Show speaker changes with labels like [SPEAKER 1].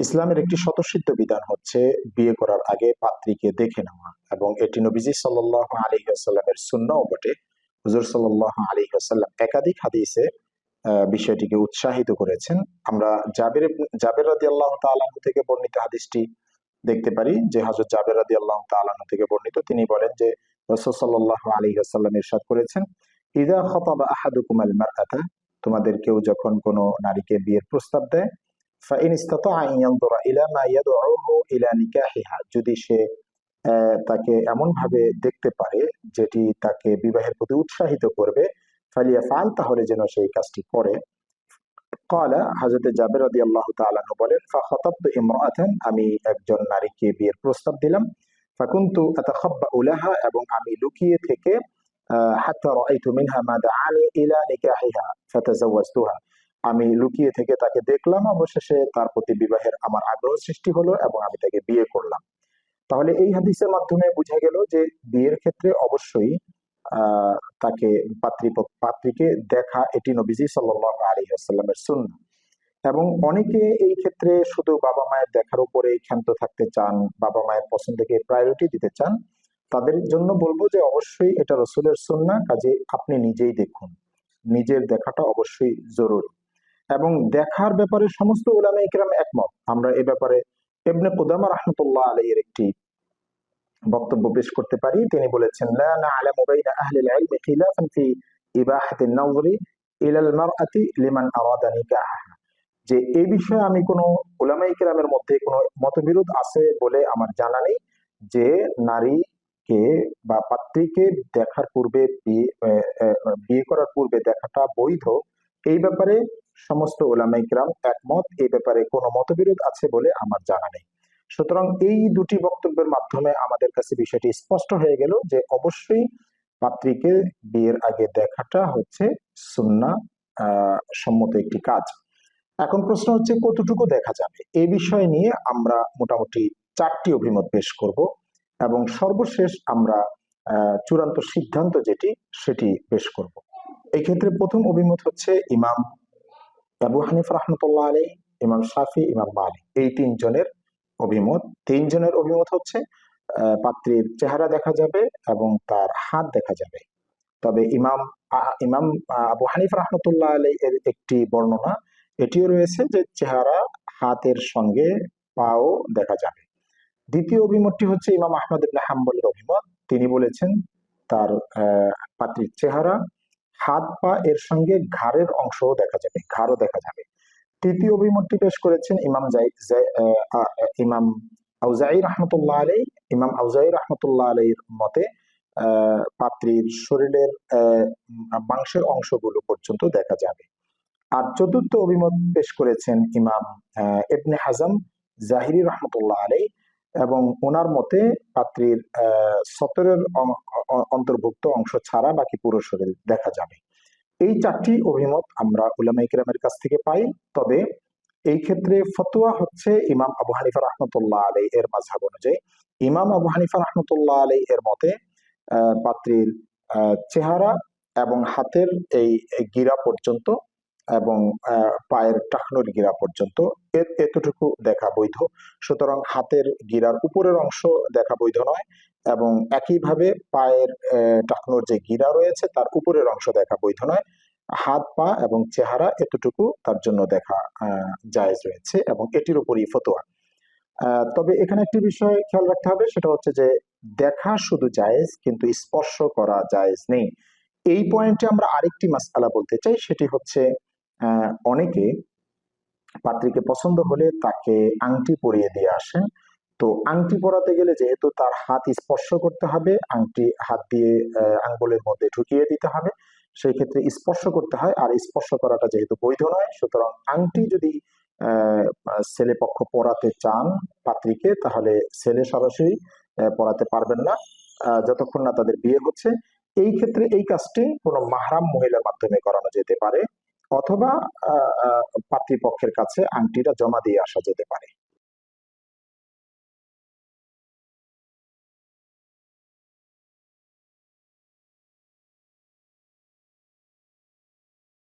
[SPEAKER 1] ইসলামের একটি স্বতঃসিদ্ধ বিধান হচ্ছে বিয়ে করার আগে পাত্রীকে দেখে নেওয়া এবং এটি নবীজি সাল্লাহ আলী আসাল্লামের সুন্নাও বটে। হুজুর সাল্লাহ আলী আসাল্লাম একাধিক হাদিসে বিষয়টিকে উৎসাহিত করেছেন। আমরা জাবের জাবের রাদি আল্লাহ তালাহ থেকে বর্ণিত হাদিসটি দেখতে পারি যে হজরত জাবের রাদি আল্লাহ তালাহ থেকে বর্ণিত। তিনি বলেন যে রসদ সাল্লাহ আলী আসাল্লাম ইরশাদ করেছেন, ইদা খতাবা আহাদুকুমাল মারআতা তোমাদের কেউ যখন কোনো নারীকে বিয়ের প্রস্তাব দেয় ফাইন ইস্তাতা আন ইয়ানজুরা ইলা মা ইয়াদউহু ইলা নিকাহিহা যদি সে তাকে এমন ভাবে দেখতে পারে যেটি তাকে বিবাহের প্রতি উৎসাহিত করবে ফালিয়া ফাল তাহলে যেন সেই কাজটি করে। কলা হাজরতে জাবের রাদি আল্লাহ তালানু বলেন ফাখতাবতু ইমরাআতান আমি একজন নারীকে বিয়ের প্রস্তাব দিলাম। ফাকুনতু আতাখাব্বা উলাহা এবং আমি লুকিয়ে থেকে হাত্তা রাআইতু মিনহা মা দাআনি ইলা নিকাহিহা ফাতাজাওয়াজতুহা আমি লুকিয়ে থেকে তাকে দেখলাম, অবশেষে তার প্রতি বিবাহের আমার আগ্রহ সৃষ্টি হলো এবং আমি তাকে বিয়ে করলাম। তাহলে এই হাদিসের মাধ্যমে বোঝা গেল যে বিয়ের ক্ষেত্রে অবশ্যই তাকে পাত্রী পাত্রীকে দেখা এটি নবীজি সাল্লাহ আলী আসাল্লামের সুন্না এবং অনেকে এই ক্ষেত্রে শুধু বাবা মায়ের দেখার উপরে ক্ষান্ত থাকতে চান, বাবা মায়ের পছন্দকে প্রায়োরিটি দিতে চান, তাদের জন্য বলব যে অবশ্যই এটা রসুলের সুন্না কাজে আপনি নিজেই দেখুন। নিজের দেখাটা অবশ্যই জরুরি। এবং দেখার ব্যাপারে সমস্ত উলামা ইকরাম একমত। আমরা এ ব্যাপারে ইবনে কুদামা রহমতুল্লাহ আলাইয়ের একটি বক্তব্য পেশ করতে পারি। তিনি বলেছেন, লা না'লামু বাইনা আহলি আল-ইলম খিলাফান ফি ইবাহাতি আন-নাযরি ইলা আল-মারআতি লিমান আরাদা নিকাহা। যে এই বিষয়ে আমি কোনো উলামায়ে কেরামের মধ্যে কোনো মতবিরোধ আছে বলে আমার জানা নেই। যে নারীকে বা পাত্রীকে দেখার পূর্বে বিয়ে করার পূর্বে দেখাটা বৈধ, এই ব্যাপারে সমস্ত ওলামাই কিরাম একমত এই ব্যাপারে কোনো মতবিরোধ আছে বলে আমার জানা নেই। সুতরাং এই দুটি বক্তব্যের মাধ্যমে আমাদের কাছে বিষয়টি স্পষ্ট হয়ে গেল যে অবশ্যই পাত্রীকে বিয়ের আগে দেখাটা হচ্ছে সুন্না সম্মত একটি কাজ। এখন প্রশ্ন হচ্ছে, কতটুকু দেখা যাবে? এ বিষয় নিয়ে আমরা মোটামুটি চারটি অভিমত পেশ করব এবং সর্বশেষ আমরা চূড়ান্ত সিদ্ধান্ত যেটি, সেটি পেশ করব। এই ক্ষেত্রে প্রথম অভিমত হচ্ছে ইমাম আবু হানিফ রহমতুল্লাহ আলী ইমাম শাফি, ইমাম মালিক। এই তিনজনের অভিমত। তিনজনের অভিমত হচ্ছে পাত্রীর চেহারা দেখা যাবে এবং তার হাত দেখা যাবে। তবে ইমাম ইমাম আবু হানিফ রহমতুল্লাহ আলী এর একটি বর্ণনা এটিও রয়েছে যে চেহারা হাতের সঙ্গে পাও দেখা যাবে। দ্বিতীয় অভিমতটি হচ্ছে ইমাম আহমদ ইবনে হাম্বলের অভিমত। তিনি বলেছেন, তার পাত্রীর চেহারা হাত পা এর সঙ্গে ঘাড়ের অংশও দেখা যাবে, ঘাড়ও দেখা যাবে। তৃতীয় অভিমতটি পেশ করেছেন ইমাম ইমাম আউজাই রহমতুল্লাহ আলাই ইমাম আউজাই রহমতুল্লাহ আলাইর মতে পাত্রীর শরীরের মাংসের অংশগুলো পর্যন্ত দেখা যাবে। আর চতুর্থ অভিমত পেশ করেছেন ইমাম ইবনে হাজাম জাহিরি রহমতুল্লাহ আলাই এবং ওনার মতে পাত্রীর সতরের অন্তর্ভুক্ত অংশ ছাড়া বাকি পুরো শরীর দেখা যাবে। এই চারটি অভিমত আমরা উলামা ইকরামের কাছ থেকে পাই। তবে এই ক্ষেত্রে ফতোয়া হচ্ছে ইমাম আবু হানিফা রহমতুল্লাহ আলাই এর মাঝহাব অনুযায়ী। ইমাম আবু হানিফা রহমতুল্লাহ আলাই এর মতে পাত্রীর চেহারা এবং হাতের এই গিরা পর্যন্ত এবং পায়ের টাকনোর গিরা পর্যন্ত এতটুকু দেখা বৈধ। সুতরাং হাতের গিরার উপরের অংশ দেখা বৈধ নয় এবং একইভাবে পায়ের টাকনোর যে গিরা রয়েছে তার উপরের অংশ দেখা বৈধ নয়। হাত, পা এবং চেহারা এতটুকু তার জন্য দেখা জায়েজ রয়েছে এবং এটির উপরই ফতোয়া। তবে এখানে একটি বিষয় খেয়াল রাখতে হবে, সেটা হচ্ছে যে দেখা শুধু জায়েজ কিন্তু স্পর্শ করা জায়েজ নেই। এই পয়েন্টে আমরা আরেকটি মাসআলা বলতে চাই, সেটি হচ্ছে অনেকে পাত্রীকে পছন্দ হলে তাকে আংটি পরিয়ে দিয়ে আসেন। তো আংটি পরাতে গেলে যেহেতু তার হাত স্পর্শ করতে হবে, আংটি হাত দিয়ে আঙ্গুলের মধ্যে ঢুকিয়ে দিতে হবে, সেই ক্ষেত্রে স্পর্শ করতে হয়। আর স্পর্শ করাটা যেহেতু বৈধ নয়, সুতরাং আংটি যদি ছেলে পক্ষ পরাতে চান পাত্রীকে, তাহলে ছেলে সরাসরি পরাতে পারবেন না। যতক্ষণ না তাদের বিয়ে হচ্ছে। এই ক্ষেত্রে এই কাজটি কোনো মাহরাম মহিলার মাধ্যমে করানো যেতে পারে। অথবা পাত্রীপক্ষের কাছে আংটিটা জমা দিয়ে আসা যেতে পারে।